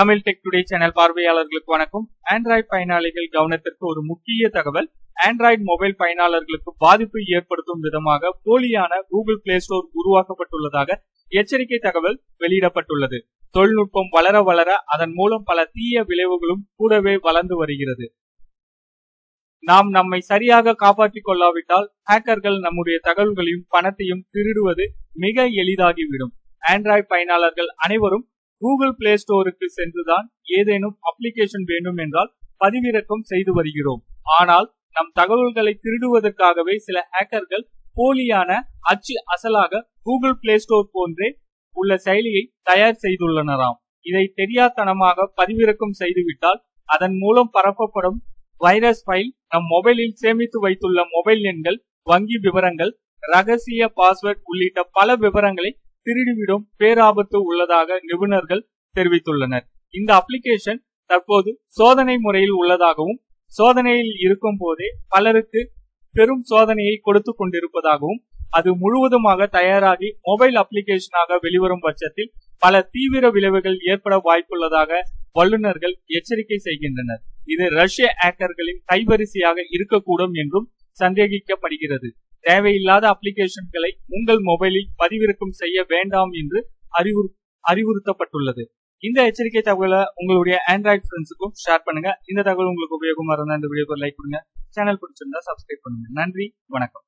Tamil tech today channel பார்வையாளர்களுக்கு வணக்கம். Android பயனாளிகள் கவனத்திற்கு ஒரு முக்கிய தகவல். ஆண்ட்ராய்டு மொபைல் பயனாளர்களுக்கு பாதிப்பு ஏற்படுத்தும் விதமாக போலியான கூகுள் பிளே ஸ்டோர் உருவாக்கப்பட்டுள்ளதாக எச்சரிக்கை தகவல் வெளியிடப்பட்டுள்ளது. தொழில்நுட்பம் வளர வளர அதன் மூலம் பல தீய விளைவுகளும் கூடவே வளர்ந்து வருகிறது. நாம் நம்மை சரியாக காப்பாற்றிக் கொள்ளாவிட்டால் ஹேக்கர்கள் நம்முடைய தகவல்களையும் பணத்தையும் திருடுவது மிக எளிதாகிவிடும். ஆண்ட்ராய்டு பயனாளர்கள் அனைவரும் கூகுள் பிளே ஸ்டோருக்கு சென்றுதான் ஏதேனும் அப்ளிகேஷன் வேண்டும் என்றால் பதிவிறக்கம் செய்து வருகிறோம். ஆனால் நம் தகவல்களை திருடுவதற்காகவே சில ஹேக்கர்கள் போலியான அச்சு அசலாக கூகுள் பிளே ஸ்டோர் போன்றே உள்ள செயலியை தயார் செய்துள்ளனராம். இதை தெரியாதனமாக பதிவிறக்கம் செய்துவிட்டால் அதன் மூலம் பரப்பப்படும் வைரஸ் ஃபைல் நம் மொபைலில் சேமித்து வைத்துள்ள மொபைல் எண்கள் வங்கி விவரங்கள் ரகசிய பாஸ்வேர்ட் உள்ளிட்ட பல விவரங்களை திருடிவிடும் பேராபத்து உள்ளதாக நிபுணர்கள் தெரிவித்துள்ளனர். இந்த அப்ளிகேஷன் தற்போது சோதனை முறையில் உள்ளதாகவும் சோதனையில் இருக்கும் போதே பலருக்கு பெரும் சோதனையை கொடுத்து கொண்டிருப்பதாகவும் அது முழுவதுமாக தயாராகி மொபைல் அப்ளிகேஷனாக வெளிவரும் பட்சத்தில் பல தீவிர விளைவுகள் ஏற்பட வாய்ப்புள்ளதாக வல்லுநர்கள் எச்சரிக்கை செய்கின்றனர். இது ரஷ்ய ஹேக்கர்களின் கைவரிசையாக இருக்கக்கூடும் என்றும் சந்தேகிக்கப்படுகிறது. தேவையில்லாத அப்ளிகேஷன்களை உங்கள் மொபைலில் பதிவிறக்கம் செய்ய வேண்டாம் என்று அறிவுறு அறிவுறுத்தப்பட்டுள்ளது. இந்த எச்சரிக்கை தகவலை உங்களுடைய ஆண்ட்ராய்ட் ஃப்ரெண்ட்ஸுக்கும் ஷேர் பண்ணுங்க. இந்த தகவல் உங்களுக்கு உபயோகமா இருந்தால் இந்த வீடியோக்கு லைக் கொடுங்க. சேனல் பிடிச்சிருந்தா சப்ஸ்கிரைப் பண்ணுங்க. நன்றி. வணக்கம்.